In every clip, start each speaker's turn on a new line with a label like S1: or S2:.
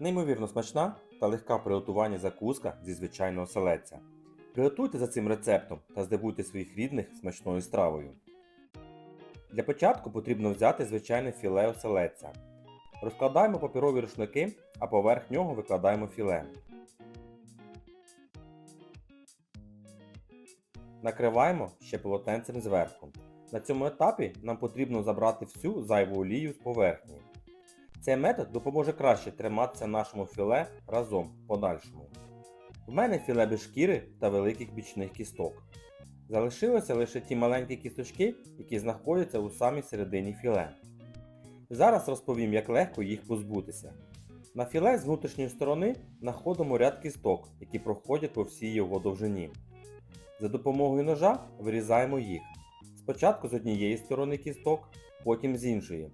S1: Неймовірно смачна та легка в приготуванні закуска зі звичайного селедця. Приготуйте за цим рецептом та здивуйте своїх рідних смачною стравою. Для початку потрібно взяти звичайне філе оселедця. Розкладаємо паперові рушники, а поверх нього викладаємо філе. Накриваємо ще полотенцем зверху. На цьому етапі нам потрібно забрати всю зайву олію з поверхні. Цей метод допоможе краще триматися нашому філе разом подальшому. В мене філе без шкіри та великих бічних кісток. Залишилися лише ті маленькі кісточки, які знаходяться у самій середині філе. Зараз розповім, як легко їх позбутися. На філе з внутрішньої сторони знаходимо ряд кісток, які проходять по всій його довжині. За допомогою ножа вирізаємо їх. Спочатку з однієї сторони кісток, потім з іншої.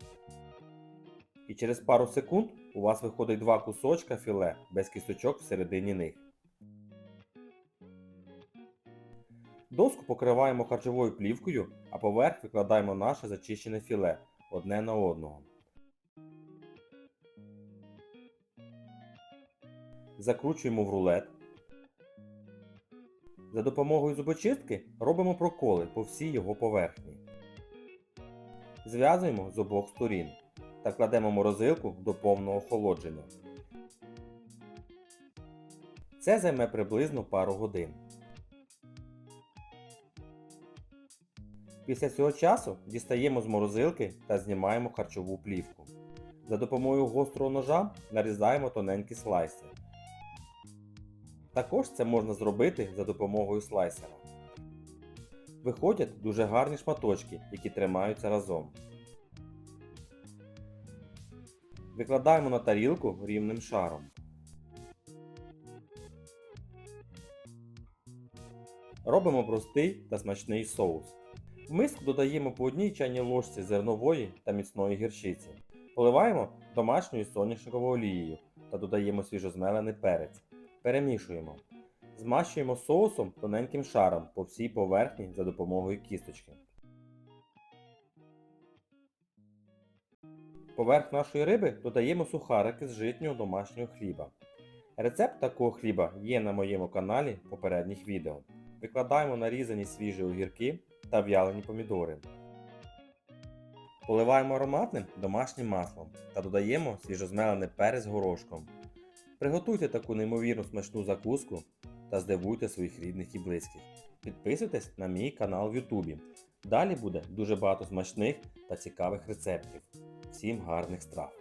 S1: І через пару секунд у вас виходить два кусочка філе без кісточок всередині них. Доску покриваємо харчовою плівкою, а поверх викладаємо наше зачищене філе одне на одного. Закручуємо в рулет. За допомогою зубочистки робимо проколи по всій його поверхні. Зв'язуємо з обох сторін та кладемо морозилку до повного охолодження. Це займе приблизно пару годин. Після цього часу дістаємо з морозилки та знімаємо харчову плівку. За допомогою гострого ножа нарізаємо тоненькі слайси. Також це можна зробити за допомогою слайсера. Виходять дуже гарні шматочки, які тримаються разом. Викладаємо на тарілку рівним шаром. Робимо простий та смачний соус. В миску додаємо по одній чайній ложці зернової та міцної гірчиці. Поливаємо домашньою соняшниковою олією та додаємо свіжозмелений перець. Перемішуємо. Змащуємо соусом тоненьким шаром по всій поверхні за допомогою кісточки. Поверх нашої риби додаємо сухарики з житнього домашнього хліба. Рецепт такого хліба є на моєму каналі попередніх відео. Викладаємо нарізані свіжі огірки та в'ялені помідори. Поливаємо ароматним домашнім маслом та додаємо свіжозмелений перець горошком. Приготуйте таку неймовірно смачну закуску та здивуйте своїх рідних і близьких. Підписуйтесь на мій канал в Ютубі. Далі буде дуже багато смачних та цікавих рецептів. Всім гарних страв!